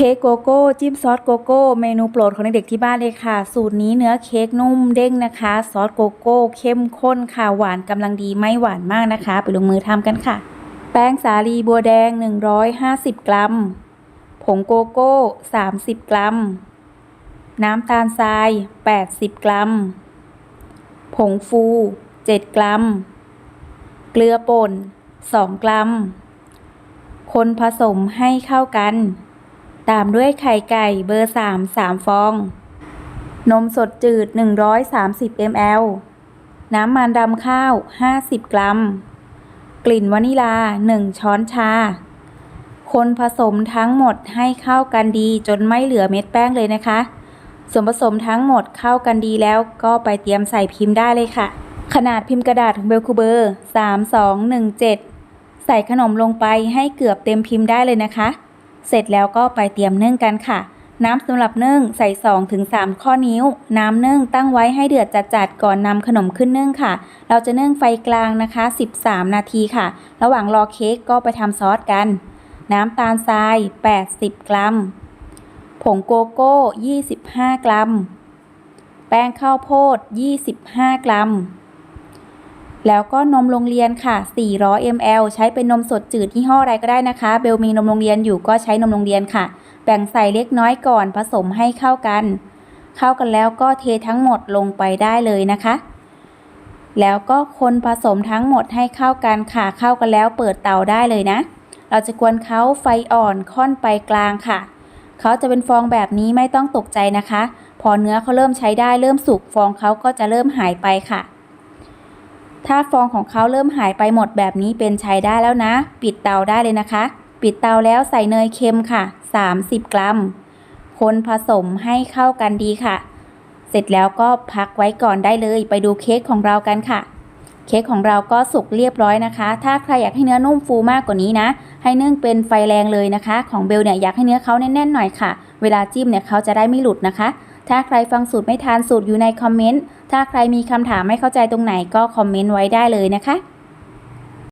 เค้กโกโก้จิ้มซอสโกโก้เมนูโปรดของเด็กๆที่บ้านเลยค่ะ สูตรนี้เนื้อเค้กนุ่มเด้งนะคะ ซอสโกโก้เข้มข้นค่ะ หวานกำลังดีไม่หวานมากนะคะ ไปลงมือทำกันค่ะ แป้งสาลีบัวแดง 150 กรัม ผงโกโก้ 30 กรัม น้ำตาลทราย 80 กรัม ผงฟู 7 กรัม เกลือป่น 2 กรัม คนผสมให้เข้ากัน ตามด้วยไข่ไก่เบอร์ 3 3 ฟอง นมสดจืด 130 ml น้ำมันดำข้าว 50 กรัม กลิ่นวานิลา 1 ช้อนชา คนผสมทั้งหมดให้เข้ากันดีจนไม่เหลือเม็ดแป้งเลยนะคะ ส่วนผสมทั้งหมดเข้ากันดีแล้วก็ไปเตรียมใส่พิมพ์ได้เลยค่ะ ขนาดพิมพ์กระดาษของเบลคูเบอร์ 3217 ใส่ขนมลงไปให้เกือบเต็มพิมพ์ได้เลยนะคะ เสร็จแล้วก็ไปเตรียมนึ่งกันค่ะ น้ำสำหรับนึ่งใส่ 2-3 ข้อนิ้ว น้ำนึ่งตั้งไว้ให้เดือดจัดๆก่อนนำขนมขึ้นนึ่งค่ะ เราจะนึ่งไฟกลางนะคะ 13 นาทีค่ะ ระหว่างรอเค้กก็ไปทำซอสกัน น้ำตาลทราย 80 กรัม ผงโกโก้ 25 กรัม แป้งข้าวโพด 25 กรัม แล้วก็นมโรงเรียนค่ะ 400 ml ใช้เป็นนมสดจืดยี่ห้ออะไรก็ได้นะคะ เบลมีนมโรงเรียนอยู่ก็ใช้นมโรงเรียนค่ะ แบ่งใส่เล็กน้อยก่อนผสมให้เข้ากัน เข้ากันแล้วก็เททั้งหมดลงไปได้เลยนะคะ แล้วก็คนผสมทั้งหมดให้เข้ากันค่ะ เข้ากันแล้วเปิดเตาได้เลยนะ เราจะกวนเขาไฟอ่อนค่อนไปกลางค่ะเขาจะเป็นฟองแบบนี้ไม่ต้องตกใจนะคะ พอเนื้อเขาเริ่มใช้ได้เริ่มสุกฟองเขาก็จะเริ่มหายไปค่ะ ถ้าฟองของเขาเริ่มหายไปหมดแบบนี้เป็นใช้ได้แล้วนะ ปิดเตาได้เลยนะคะ ปิดเตาแล้วใส่เนยเค็มค่ะ 30 กรัม คนผสมให้เข้ากันดีค่ะ เสร็จแล้วก็พักไว้ก่อนได้เลย ไปดูเค้กของเรากันค่ะ เค้กของเราก็สุกเรียบร้อยนะคะ ถ้าใครอยากให้เนื้อนุ่มฟูมากกว่านี้นะ ให้นึ่งเป็นไฟแรงเลยนะคะ ของเบลเนี่ยอยากให้เนื้อเขาแน่นๆหน่อยค่ะ เวลาจิ้มเนี่ยเขาจะได้ไม่หลุดนะคะ ถ้าใครฟังสูตรไม่ทันสูตรอยู่ในคอมเมนต์ ถ้าใครมีคำถามไม่เข้าใจตรงไหนก็คอมเมนต์ไว้ได้เลยนะคะ